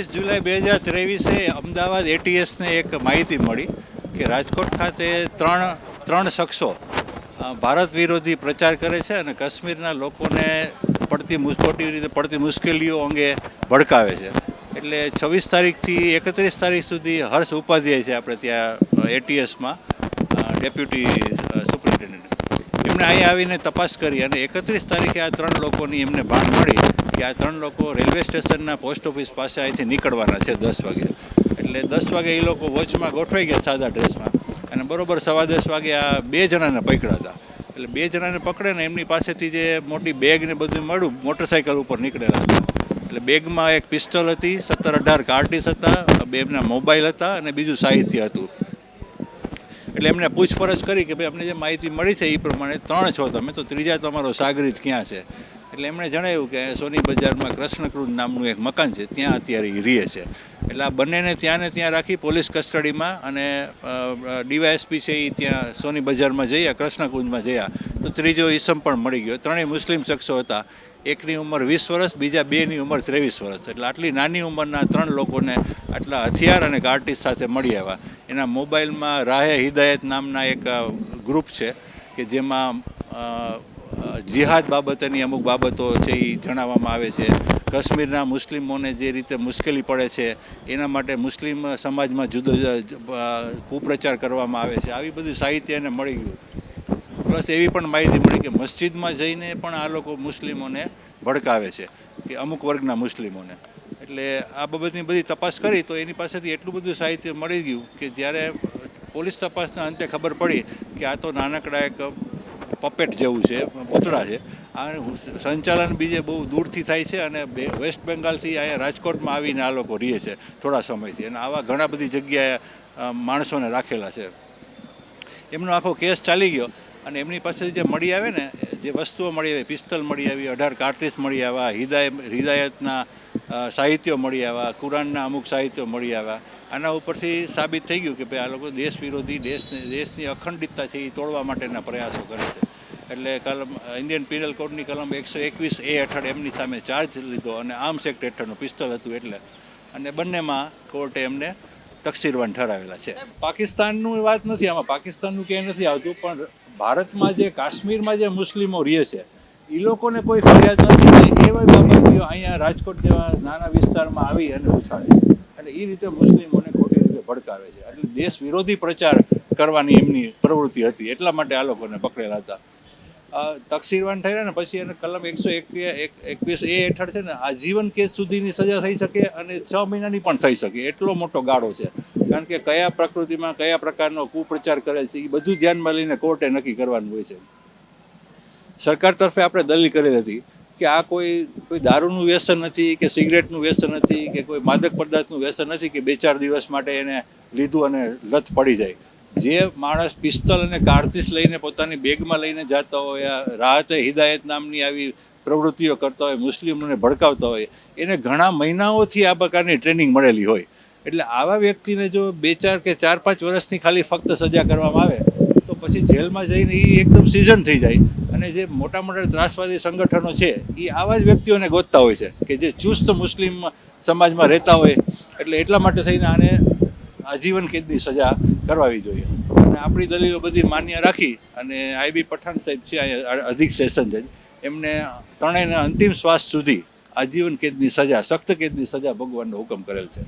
એકવીસ જુલાઈ બે હજાર ત્રેવીસે અમદાવાદ એટીએસને એક માહિતી મળી કે રાજકોટ ખાતે ત્રણ ત્રણ શખ્સો ભારત વિરોધી પ્રચાર કરે છે અને કાશ્મીરના લોકોને પડતી મુશ- રીતે પડતી મુશ્કેલીઓ અંગે ભડકાવે છે. એટલે છવ્વીસ તારીખથી એકત્રીસ તારીખ સુધી હર્ષ ઉપાધ્યાય છે આપણે ત્યાં એટીએસમાં ડેપ્યુટી સુપ્રિન્ટેન્ડન્ટ. એમણે અહીં આવીને તપાસ કરી અને એકત્રીસ તારીખે આ ત્રણ લોકોની એમને ભાન મળી. કે આ ત્રણ લોકો રેલવે સ્ટેશનના પોસ્ટ ઓફિસ પાસે અહીંથી નીકળવાના છે દસ વાગે. એટલે દસ વાગે એ લોકો વોચમાં ગોઠવાઈ ગયા સાદા ડ્રેસમાં. અને બરોબર સવા દસ વાગે આ બે જણાને પકડ્યા હતા. એટલે બે જણાને પકડે ને એમની પાસેથી જે મોટી બેગ ને બધું મળ્યું મોટરસાઇકલ ઉપર નીકળેલા હતા. એટલે બેગમાં એક પિસ્તોલ હતી, સત્તર અઢાર કાર્ટીસ હતા બે એમના મોબાઈલ હતા અને બીજું સાહિત્ય હતું. એટલે એમને પૂછપરછ કરી કે ભાઈ, અમને જે માહિતી મળી છે એ પ્રમાણે ત્રણ છો તમે, તો ત્રીજા તમારો સાગરીત ક્યાં છે? એટલે એમણે જણાવ્યું કે સોની બજારમાં કૃષ્ણકૃત નામનું એક મકાન છે, ત્યાં અત્યારે એ રહે છે. એટલે આ બંનેને ત્યાં ને ત્યાં રાખી પોલીસ કસ્ટડીમાં અને ડીવાયએસપી છે એ ત્યાં સોની બજારમાં જયા કૃષ્ણકુંજમાં જયા તો ત્રીજો ઈસમ પણ મળી ગયો. ત્રણેય મુસ્લિમ શખ્સો હતા. એકની ઉંમર વીસ વર્ષ, બીજા બેની ઉંમર ત્રેવીસ વર્ષ. એટલે આટલી નાની ઉંમરના ત્રણ લોકોને આટલા હથિયાર અને કાર્ટીસ સાથે મળી આવ્યા. એના મોબાઈલમાં રાહે હિદાયત નામના એક ગ્રુપ છે કે જેમાં જિહાદ બાબતેની અમુક બાબતો છે એ જણાવવામાં આવે છે. કાશ્મીરના મુસ્લિમોને જે રીતે મુશ્કેલી પડે છે, એના માટે મુસ્લિમ સમાજમાં જુદો કુપ્રચાર કરવામાં આવે છે. આવી બધું સાહિત્ય એને મળી ગયું. પ્લસ એવી પણ માહિતી મળી કે મસ્જિદમાં જઈને પણ આ લોકો મુસ્લિમોને ભડકાવે છે કે અમુક વર્ગના મુસ્લિમોને. એટલે આ બાબતની બધી તપાસ કરી તો એની પાસેથી એટલું બધું સાહિત્ય મળી ગયું કે જ્યારે પોલીસ તપાસના અંતે ખબર પડી કે આ તો નાનકડા એક પપેટ જેવું છે પૂતળા છે. આ સંચાલન બીજે બહુ દૂરથી થાય છે અને વેસ્ટ બેંગાલથી અહીંયા રાજકોટમાં આવીને આ લોકો રહે છે થોડા સમયથી. અને આવા ઘણા બધી જગ્યાએ માણસોને રાખેલા છે. એમનો આખો કેસ ચાલી ગયો અને એમની પાસેથી જે મળી આવે ને, જે વસ્તુઓ મળી આવી, પિસ્તલ મળી આવી, અઢાર કાર્ટ્રીજ મળી આવ્યા હિદાય, હિદાયતના સાહિત્યો મળી આવ્યા કુરાનના અમુક સાહિત્યો મળી આવ્યા આના ઉપરથી સાબિત થઈ ગયું કે ભાઈ આ લોકો દેશ વિરોધી, દેશને, દેશની અખંડિતતા છે એ તોડવા માટેના પ્રયાસો કરે છે. એટલે કલમ ઇન્ડિયન પિનલ કોડની કલમ એકસો એકવીસ એ હેઠળ એમની સામે ચાર્જ લીધો અને આર્મ્સ એક્ટ હેઠળનું પિસ્તલ હતું એટલે. અને બંનેમાં કોર્ટે એમને તકસીરવાન ઠરાવેલા છે. પાકિસ્તાનનું વાત નથી, આમાં પાકિસ્તાનનું ક્યાંય નથી આવતું, પણ ભારતમાં જે, કાશ્મીરમાં જે મુસ્લિમો રહે છે એ લોકોને કોઈ ફરિયાદ નથી એવા બાબતીઓ અહીંયા રાજકોટ જેવા નાના વિસ્તારમાં આવી અને ઉછાળે છે. એટલે એ રીતે મુસ્લિમોને ખોટી રીતે ભડકાવે છે. એટલે દેશ વિરોધી પ્રચાર કરવાની એમની પ્રવૃત્તિ હતી, એટલા માટે આ લોકોને પકડેલા હતા. તકસીરવાન થયા ને પછી એને કલમ એકસો એકવીસ એ હેઠળ છે ને આજીવન કેસ સુધીની સજા થઈ શકે અને છ મહિનાની પણ થઈ શકે. એટલો મોટો ગાળો છે. કારણ કે કયા પ્રકૃતિમાં કયા પ્રકારનો કુપ્રચાર કરેલ છે એ બધું ધ્યાનમાં લઈને કોર્ટે નક્કી કરવાનું હોય છે. સરકાર તરફે આપણે દલીલ કરેલી હતી કે આ કોઈ કોઈ દારૂનું વ્યસન નથી, કે સિગરેટનું વ્યસન નથી, કે કોઈ માદક પદાર્થનું વ્યસન નથી, કે બે ચાર દિવસ માટે એને લીધું અને લત પડી જાય. જે માણસ પિસ્તલ અને કારતીસ લઈને પોતાની બેગમાં લઈને જતા હોય રાહતે હિદાયત નામની આવી પ્રવૃત્તિઓ કરતા હોય, મુસ્લિમોને ભડકાવતા હોય, એને ઘણા મહિનાઓથી આ પ્રકારની ટ્રેનિંગ મળેલી હોય. એટલે આવા વ્યક્તિને જો બે ચાર કે ચાર પાંચ વર્ષની ખાલી ફક્ત સજા કરવામાં આવે, તો પછી જેલમાં જઈને એ એકદમ સિઝન થઈ જાય. અને જે મોટા મોટા ત્રાસવાદી સંગઠનો છે એ આવા જ વ્યક્તિઓને ગોતતા હોય છે, કે જે ચુસ્ત મુસ્લિમ સમાજમાં રહેતા હોય. એટલે એટલા માટે થઈને આને આજીવન કેદની સજા કરવાવી જોઈએ. અને આપણી દલીલો બધી માન્ય રાખી અને આઈબી પઠાણ સાહેબ છે અધિક સેશન જજ એમને ત્રણેયના અંતિમ શ્વાસ સુધી આજીવન કેદની સજા, સખ્ત કેદની સજા ભોગવવાનો હુકમ કરેલ છે.